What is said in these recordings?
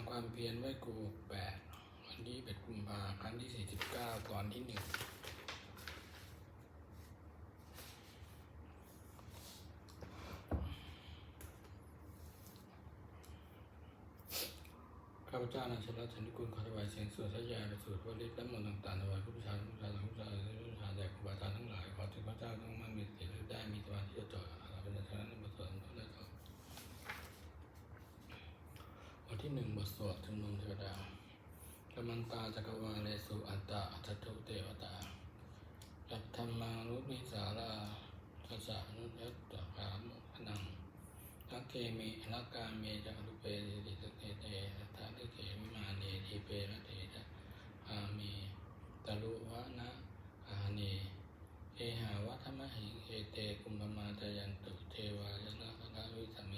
ำความเพียรไว้ครูแปดวันที่เป็ดกุมภาครั้งที่สี่สิบเก้าตอนที่หนึ่งข้าพเจ้านางชลชันติกุลขอถวายเสียงสวดทะยายประสูตรวลิตและมนต์ต่างๆถวายผู้ประชาชนผู้ประชาชนผู้ประชาชนผู้ประชาแด่ครูบาอาจารย์ทั้งหลายขอ สวดชุมนุมเทวดากมันตาจักรวาเลสุอัตตาอัตถุเทวตายัตธรรมานุปิสาราทัสสะนุยัตตะขามุขนังนักเกมินักกาเมจักรุเปติสเตเตทัตถิเกมิมาเนทิเประเตจะอาเมตลุวะนะอาเนเอหาวัฒมหิงเอเตกุมภมาจยันตุเทวายนะคณะวิสเม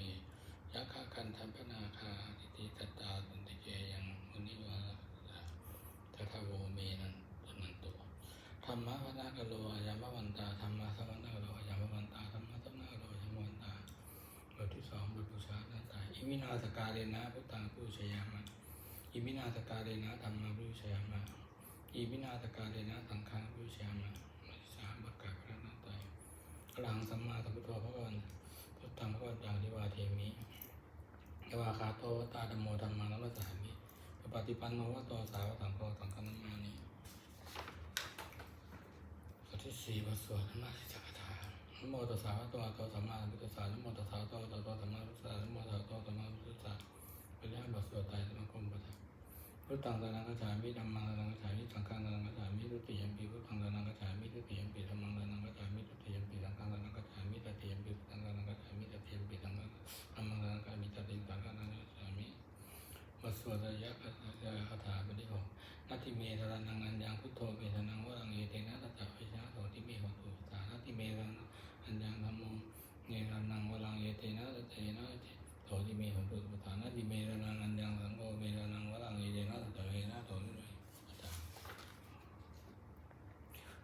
ยักขคันธัมปนาคาทิติตตาตุนติเกยังมุนิวา ททาโวเมนันตุนันตุธรรมะวันากโลอายามวันตาธรรมะสวรรค์โลอายามวันตาธรรมะสวรรค์โลอายามวันตาบทที่สองบทบูชาหน้าตาย อิมินาสกาเรนะพุทธังผู้ชยามะอิมินาสกาเรนะธรรมะผู้ชยามะอิมินาสกาเรนะสังฆังผู้ชยามะสามบทกาพระนาตายอรหังสัมมาสัมพุทโธพระวันพุทธังพระวันตังทิวาเทมิยาวาคาโตตาธรรมโมธรรมานัสสามิปฏิปันโนวะตสาวกสังโฆสังฆนามานิบทที่สี่บทสวดธรรมะจัก ถานโมตัสสะภะคะวะโตสัมมาสัมพุทธัสสะนโมตัสสะภะคะวะโตสัมมาสัมพุทธัสสะนโมตัสสะภะคะวะโตสัมมาสัมพุทธัสสะเป็นเรื่องบทสวดไตรสรณคมปะทะพุทธังสรณังคัจฉามิธัมมังสรณังคัจฉามิสังฆังสรณังคัจฉามิทุติยมปีพุทธังสรณังคัจฉามิทุติยมปีธัมมังสรณังคัจฉามิทุติยมปีสังฆังสรณังคัจฉามิตติยมปีพุทธังสรณังคัจฉามิตติยมปีธัมมังสรณังคัจฉามิตติยมปีสังฆังสรณังคัจฉามิ บทสวดระยะคาคาถาบทที่หกนาทิเมตระนังอัญญังพุทโธเวทนังวรังเอเตนะตัจจวิชาโสติเมหตุสานาทิเมรังอัญญังธรรมโมเนรันังวรังเอเตนะตัจเจนะโสติเมหตุปทานาทิเมระนังอัญญังสังโฆเวทนังวรังเอเตนะตัจเจนะโสติเม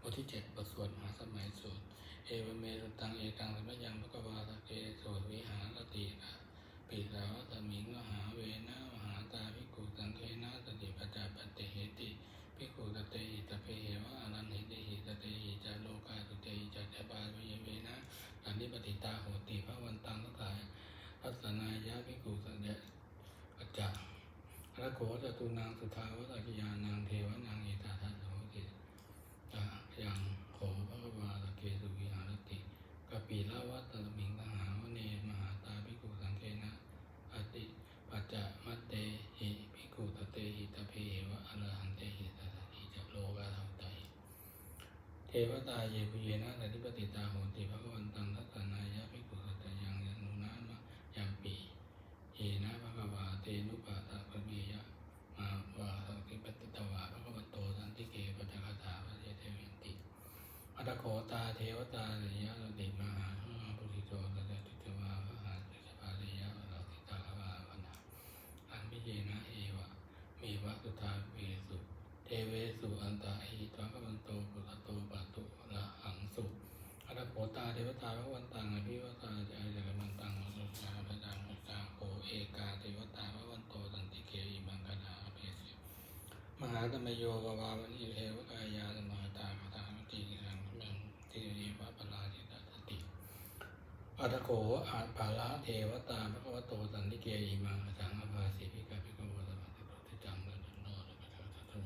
บทที่เจ็ดบทสวดมหาสมัยสวดเอวเมรุตังเอตังสมัยยังพระกวาตะเกสวดวิหารติกะ ปิสาวตมิงมหาเวนะมหาตาภิกุสังเคนะสติปัจจปฏิเหติภิกุตเตหิตเพเหวะอนันเหติหิตเตหิจาโลกาตุเตหิจัตตบาวิเวนะอันนิปติตาโหติพระวันตังทัสสายทัสนายะภิกุสัจจะปัจจาระโขจตุนางสุทาวตัจยานางเทวนางเอตาทัสโหติตายังโขพระวาตะเกสุวิหารติกปีละวัตตมิงตหาวเนมหาตาภิกขุสังเคนะ อติปัจจะมัตเตหิภิกขุตเตหิตเพเหวะอรหันเตหิตตถิจะโลกาทังไต เทวตาเยปุเยนะสัติปติตาโหติภะคะวนตังทัสสนายะภิกขุสัตยังยานุนามะยัมปีเยนะภะคะวาเตนุปาตาภะเมยะมาวาสังติปติตวาภะคะวะโตสันติเกปัจจคตาภะเทเทวินติ อัตโขตาเทวตาเรยะสติมหาหุมาปุริโตสัจติเทวาพระหาสิสภาเรยะวะสิตาภาวานาอันพิเยนะเอวะเมวะสุทาเวสุเทเวสุอันตาหิตวะกวันโตปุระโตปะตุระหังสุอัตโขตาเทวตาพระวันตั งอภิวตาจายจักมันตังวสุชาพระจังมุจาโคเอกาเทวตาพระวันโตสันติเกอิมังคณาอภิสิมหาธรรมโยวาวาวนิเทวกายาสมาตาคาถาติสังเมงติริวะปลาจิตาสติอัตโขอาภาละเทวตาพระกวโตสันติเกอิมังสังอภาสิภิกาภิกขวสมาติโตติจังเนโนนะพระสัทธุ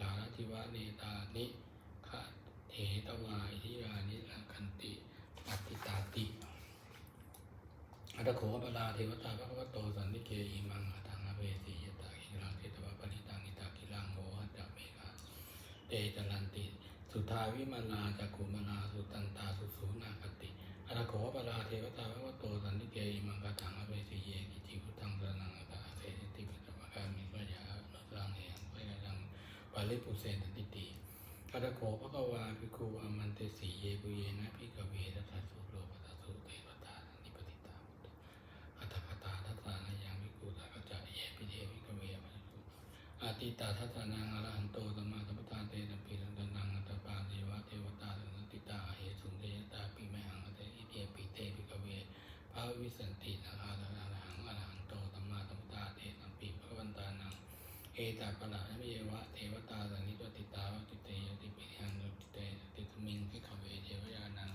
ตาทิวะเนตานิขะเถตวาอิทิยานิลคันติปัตติตาติ อัตโขปลาเทวตาพระพุทโตสันติเกอิมังอัตังอเวสียตาอิรังเทตวะปริตังอิตากิรังโมหัจจเมฆาเตตลันติ สุทาวิมาลาจักขุมาลาสุตันตาสุสูนาคติอัตโขปลาเทวตาพระพุทโตสันติเกอิมังอัตังอเวสีเยกิจิพุทังสรนังอัตาเสติปิตวะกามิสยานุสังเหงไวรังปาลิปุเสนติติอัตโขภะคะวาภิกขุอามันเตสีเยปุเยนะภิกขเวทัสสะสุโลภัสสะสุเทวตานิปติตาพุทธ อัตถกตาทัตตานายังวิกูตากจะเยปิเทวิกเวมะสุอา ติตาทัตานังอรหันโตสัมมาสัมพุทธาเตนะปิสันตนังอัตตปาเทวะเทวตาสันติตาเหสุนเทยตาปิไมหังอัตติเตปิเตวิกเวภาวิสันตินาคาตาหังอรหันโตสัมมาสัมพุทธาเตนะปิภะวันตาณังเอตาปะละยะเมวะเทวตาสังนิจติตาวติเตยติปิยังติเตติตมิงพิขเวเทวยานัง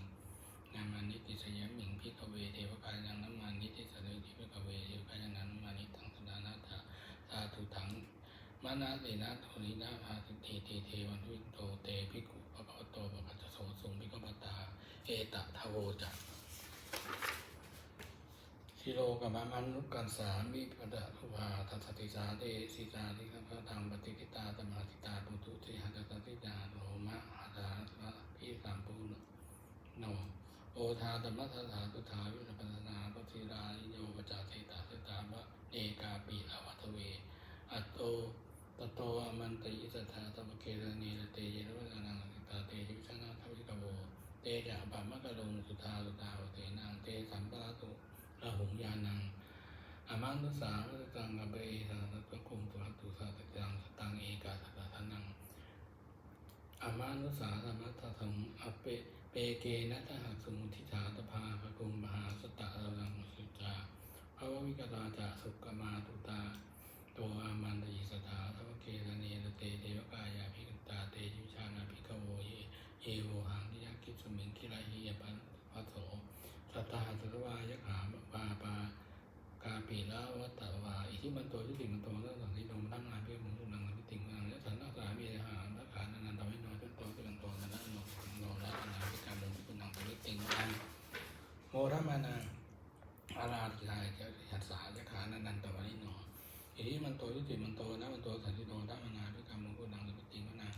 นามานิติสยามิงพิขเวเทวกายังนามานิติสเนติพิขเวเทวกายังนามานิตังสดานาถาสาธุถัง มานาเตนะโทนินาภาติเทเทเทวันวิโตเตภิกขุปะคะโตปะคะตโสสุงภิกขปตา เอตะทะโวจักชิโลกัมมันุกันสามิปะดะทุภาทัสติสาเตสิตาทิคัพทังปฏิกิตาตมาติตาปุตุติหัตตติจาโรมะหาดาสะพิสัมปุโนโอทาธรรมทัสสาตุทาวิรปัสนาปฏิราโยปจาเทตาเตตาบะเอกาปิอวัตเว อัตโต ตโตอมันติสัทธาตมะเกรณีเตเยนวัฒนังติตาเตยุชนะทวิกโวเตจะปะมะกะลงสุทาสุตาวเตนังเตสัมปะตุระหุงยานังอามานุสาวัตตังกัเบสาตะคุมตุระตุสาตะจังสตังเอกาสตะทานังอามานุสาธรรมัตถังอเปเปเกนัตหะสมุทิสาตภาภกุมมหาสตะระลังสุจาภาววิกตาจะสุกมาตุตา โตอามันติสถาทวเกรณีเตเทวกายาภิกตาเตยุชานาภิกโวเยเอโวหังทิยากิสมิงคิราหิยปันพัสโสสัตตาสัตวายะขามปาปากาปีละวัตตวาอิทิมันโตยุติมันโตนั่นสังทิโนมนั่งงานเพื่อมุงนังมิติงนังและสันนักสามีหานักขานันตวิโนจุตโตจุลันโตนันนันโนโนรัตนาภิกามุงพินังตุลิติงนังโมรมานังอาราธิลายจะหัสสายะขานันนันตวิโน อิทิมันโตยุติมันโตนะมันโตสันติโนรัตนาภิกามุงพินังตุลิติงนัง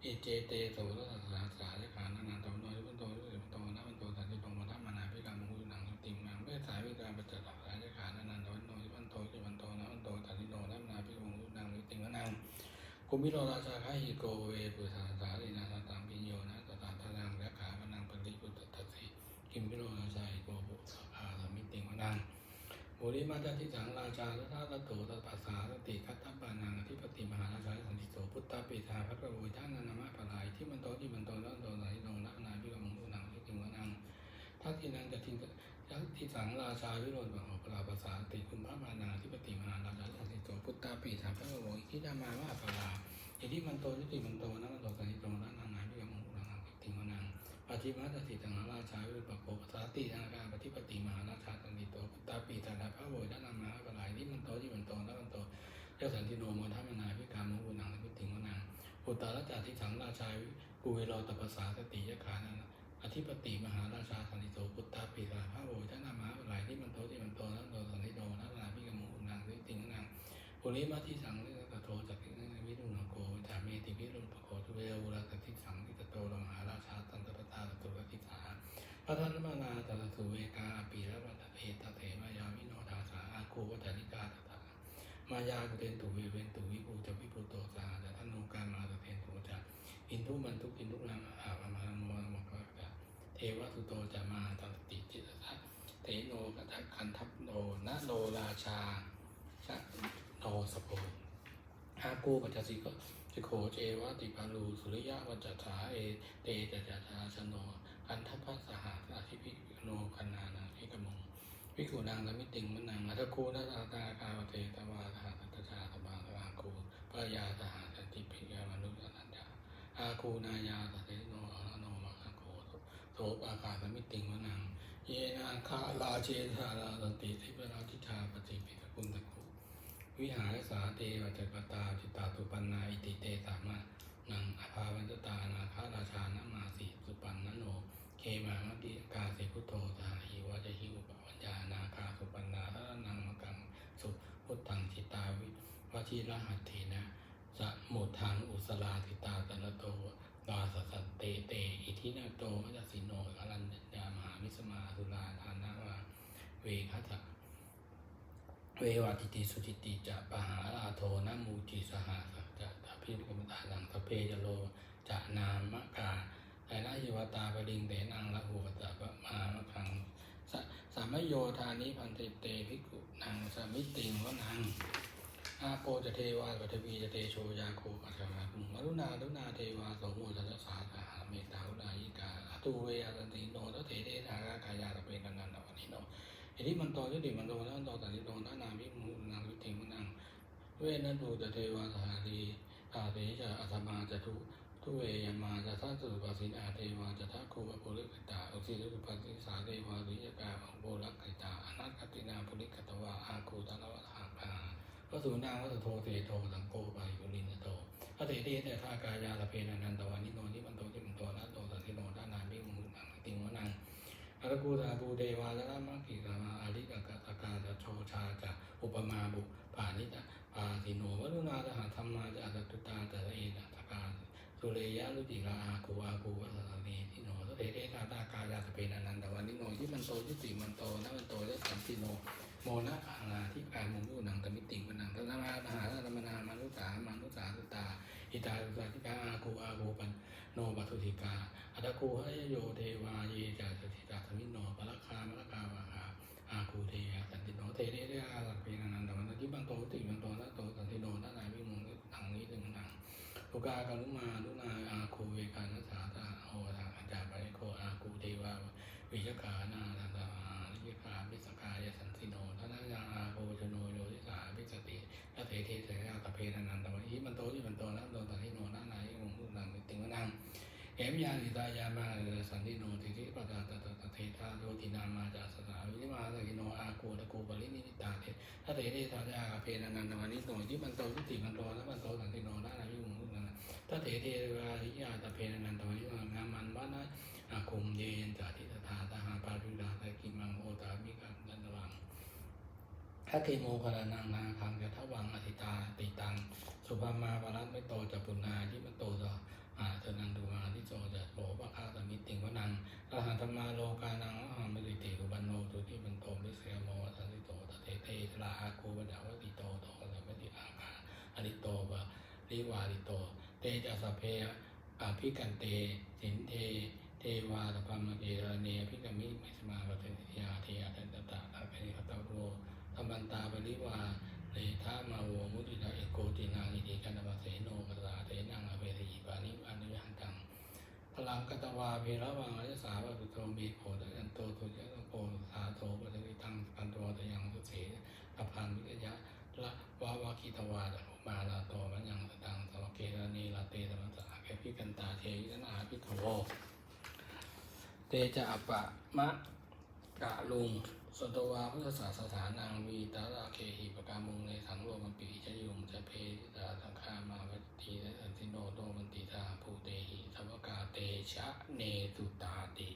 เอเจเตโสรสสาสาเลขานานาตนโนยวันโตยุติวันโตนะวันโตสันติโตมาทัมมานาพิการมุขุนังติงนังเวสายวิการปัจจัสสาเลขานานาตนโนยวันโตยุวันโตนะวันโตสันติโตนะมานาพิการมุขุนังติงนังกุมิโรราชาคาหิโกเวปุสาสาลินาสตังปิโยนะตตาทานังและขาพนังปฏิปุตตัสสิกิมพิโรราชาหิโกปุสาสามิติงนัง บุริมาจาทิสังราชาลทาตโตตัปัสสาสติคัตถปานังอธิปติมหาราชาสันติโสพุทธปิตาพระกระโวยท่านนามะปะลายที่มันโตที่มันโตนั่นโตไหนโนนักนาพิกมังคุนังที่ติงวนังทัตินังจะทิงยักทิสังราชาวิโรธบังหปราภาษาติคุณพระมานาธิปติมหาราชาสันติโสพุทธปิตาพระกระโวยที่นามาวะปะลาอิที่มันโตที่ติมันโตนั่นโตสันติโตนักนาพิกมังคุนังที่ติงวันังปฏิมาตติตังราชาวิปโปปสาติทางการปฏิปติมหาราชาตันติ โตพุตตาปีตานาพระโวยด้านนามาปลายที่มันโตที่มันโตแล้วมันโตเจ้าสันติโนโมทัมนาพิการมุนังพิติงวนังอุตตรจาทิสังราชากุเวโรตปัสสาสติยขานันอธิปติมหาราชาสันติโตพุตตาปีตาพระโวยด้านนามาปลายที่มันโตที่มันโตแล้วโตสันติโนนันาพิการมุนังพิติงวนังปุริมาทิสังเรตโตจักขิวิรุณโกจาเมติวิรุณปโกทุเวอุราตทิสังติโตลมหาราชาตันตปตาตุรติสาพระธนมานาตระสุเวกาปีระวัตเอตเถมายาวิโน ทาสาอาคูวัตนิกาตถามายากุเตนตุเวเวนตุวิภูจะวิภูโตสาจะทนุกามาตเทนตุจะอินทุมันทุกินทุลังอาภามามวมกะกะเทวสุโตจะมาตันติจิตสัเทโนกทัคันทัพโนนะโลราชาชะโนสโพอากูปัจจสิโกจิโคเจวติปาลูสุริยะวัจจสาเอเตจจชาชโนอันทัพพะสหัสาธิพิโนคันนานาพิกมง พิกุนางละมิติงมนังอัตคูนัตตาคาเตตวาทาตัตชาตบาตาคูปยาสหสันติปิยามนุษย์อนัญญาอาคูนายาสตเตโนอโนมาคโกโสปากาสมิติงมนัง เยนาคาลาเชธาราสันติทิพราทิชาปฏิปิตกุณตะคูวิหารสาเตวจักตาจิตตาตุปันนาอิติเตสามานังอภาวันตตานาคาราชานามาสีสุปันนโนเคมามะติกาสิพุโธทาหิวะจะหิวปวั ญานาคาสุปันนาทานังมกังสุพุทธังจิตาวิวชิรหัตเถนะสะโมทังอุสลาติตาตนะโตวาสสันเตเต อิทินาโตมัจสิโนอรัญญามหามิสมาสุลาทานาวาเวคัตะเววาติติสุจิติจะปหาราโทนะมูจิสหาสัจจะตาพิรุมตาลังทเพจโลจะนามะกาแต่ละหิวตาปริงเตนังละหัวตะปะมามะ มโยธานิพันติเตภิกขุนังสมิติงวนังอาโปจะเทวาปทวีจะเตโชยาโคปัสสะคุมรุณารุณาเทวาสมุทัสสาสหาเมตารุณายิกาอตุเวอรันติโนทเถเตนากากายาตะเปนันนันตวันิโนอิทิมันโตยุติมันโตนันโตตันติโนนานาวิมุนังวิติงวนังเวนันตูตเทวาสหารีตาเตจะอัตมาจะทุ ทุเวยมาจะทัสสุปสินาเทวาจะทัคโคปโพลิกตาอุสิรุปัสสาเทวาริยกาของโบลักกิตาอนัตตินาภุริกตวาอาคูตนวัฏหาภาวัสุนางวัตโทเตโทสังโกปายุลินโตพระเตเตแต่ท่ากายาลเพนันันตวานิโนนิมันโตจิมันโตนัตโตสันติโนด้านามิมุนังติงวนังอรกูตาบูเดวาละละมังกิกามาอาริกกะตะกาจะโชชาจะอุปมาบุปานิตาปาติโนวรุณาตหาธรรมาจะอัตตุตาตะเอนะ ตุเรยะลุจิกาอากูอากูวัสสเนติโนสเตเตตาตากายาสเปนันันตวันนิโนที่มันโตที่ติมันโตนะมันโตและสันติโน โมนะอาณาที่การมุงยุนังตมิติมันังตนานาหาธรรมนามานุสามานุสาสุตาอิตาสุตาทิกาอากูอากูปันโนปัตุติกาอัตโกหะโยเทวาเยจาสติตาสมิโนปะละคามะละกาวาหาอาคูเทยสันติโนเทเรเรอาสัพเพนันันตวันติบังโตติบังโตนะโตสันติโนนะนายวิมุงทังนี้ถึงนัง โอกากาลุมาลุนาอาคูเวกานัสสาตาโอทาอัจจาปะโคอาคูเทวาวิยกานาทันตาลิยกาวิสกายสันติโนทนายังอาโกชโนโยติสาวิสติตเทเทเสยาตเพนันนันตวันติมันโตยิมันโตนะโตสันติโนนะนายวิมุงทังนี้ถึงนังเอมยานิตายามาสันติโนติทิปตาตตตเทธาโยตินามาจาสนาวิริมาสกิโนอาโกตะโกปรินิตาเทถ้าเตเรธาจาเพนันนันตวานิโนที่มันโตทิติมันโตแล้วมันโตสันติโนนานายุงมุ นันถ้าเตเทวาริยาตเพนันนันตวานิโนงามันวานะอาคมเยนจาติตถาตหาปาริดาตะกิมังโอตามิกันันวังถ้าเทโมกรนังนาคังจะทวังอธิตาติตัง สุภามาปรัตไม่โตจะปุนาที่มันโตจะอาเทนังดูมาที่โจจะโผปะคาตมิติงวนังอรหันตมาโลกานังอหังมริติอุบันโนตุที่มันโตมิเสยโมสันติโตตเตเตตลาอาคูปัญญาวติโตโตสัมปติอาคาอริโตบะริวาริโต เตจะสพเพอภิกันเต สินเท เทวาตพัมมเกรเนภิกมิไม่สมาปฏิทิยาเทียตันตตะตะเปริคตตโรธรรมันตาปริวาเลทามาโวมุติตาเอโกตินาอิติกันตมาเสโนกตาเตนังอเวทีปานิปานิยันตังพลังกตวาเภระวังอริสาวะปุโตมีโพตยันโตตุยะโกสาโตปะติตังปันโตตยังสุเสอภันวิทยะละวาวาคิตวาตมาลาโตมันยังสตัง รณีลาเตตมัสสะแกพิกันตาเทยนาพิทโวเตจะอปะมะกะลุงสตวาพุทธศาสถานังวีตาราเคหิปกามุงในสังโลมันปีจะยุงจะเพตาสังฆามาวัตตีและสันติโนโตมันติตาภูเตหิสวกาเตชะเนตุตาติ